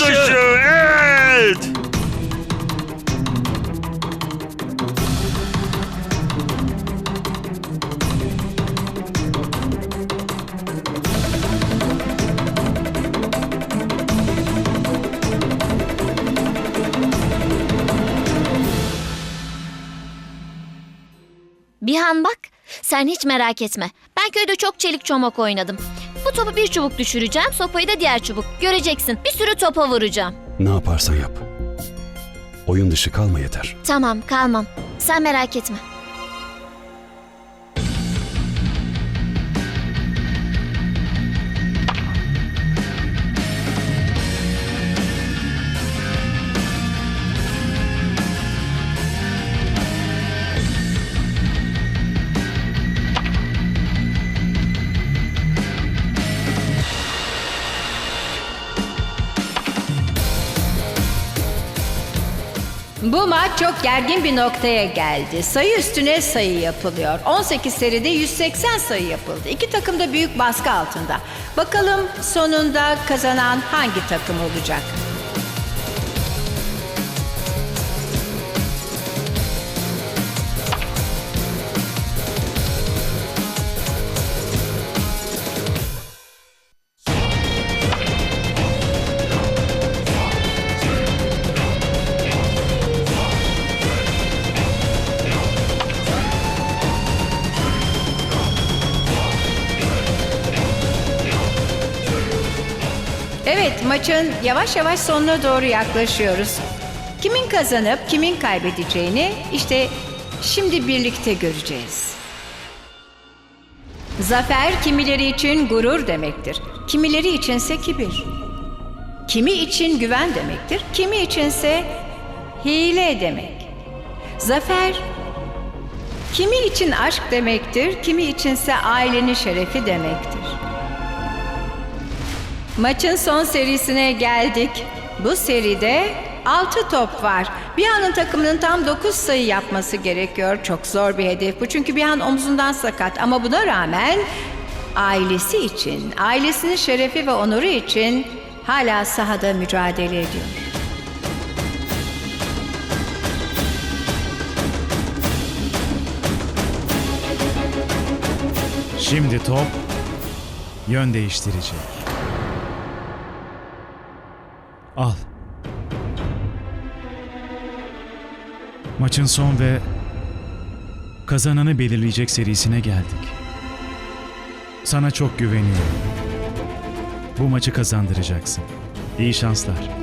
dışı. Evet. Bihan bak, sen hiç merak etme. Ben köyde çok çelik çomak oynadım. Bu topu bir çubuk düşüreceğim, sopayı da diğer çubuk. Göreceksin, bir sürü topa vuracağım. Ne yaparsan yap. Oyun dışı kalma yeter. Tamam, kalmam. Sen merak etme. Bu maç çok gergin bir noktaya geldi. Sayı üstüne sayı yapılıyor. 18 seride 180 sayı yapıldı. İki takım da büyük baskı altında. Bakalım sonunda kazanan hangi takım olacak? Evet, maçın yavaş yavaş sonuna doğru yaklaşıyoruz. Kimin kazanıp kimin kaybedeceğini işte şimdi birlikte göreceğiz. Zafer kimileri için gurur demektir. Kimileri içinse kibir. Kimi için güven demektir, kimi içinse hile demek. Zafer kimi için aşk demektir, kimi içinse ailenin şerefi demektir. Maçın son serisine geldik. Bu seride 6 top var. Bihan'ın takımının tam 9 sayı yapması gerekiyor. Çok zor bir hedef bu çünkü Bihan omzundan sakat ama buna rağmen ailesi için, ailesinin şerefi ve onuru için hala sahada mücadele ediyor. Şimdi top yön değiştirecek. Al. Maçın son ve kazananı belirleyecek serisine geldik. Sana çok güveniyorum. Bu maçı kazandıracaksın. İyi şanslar.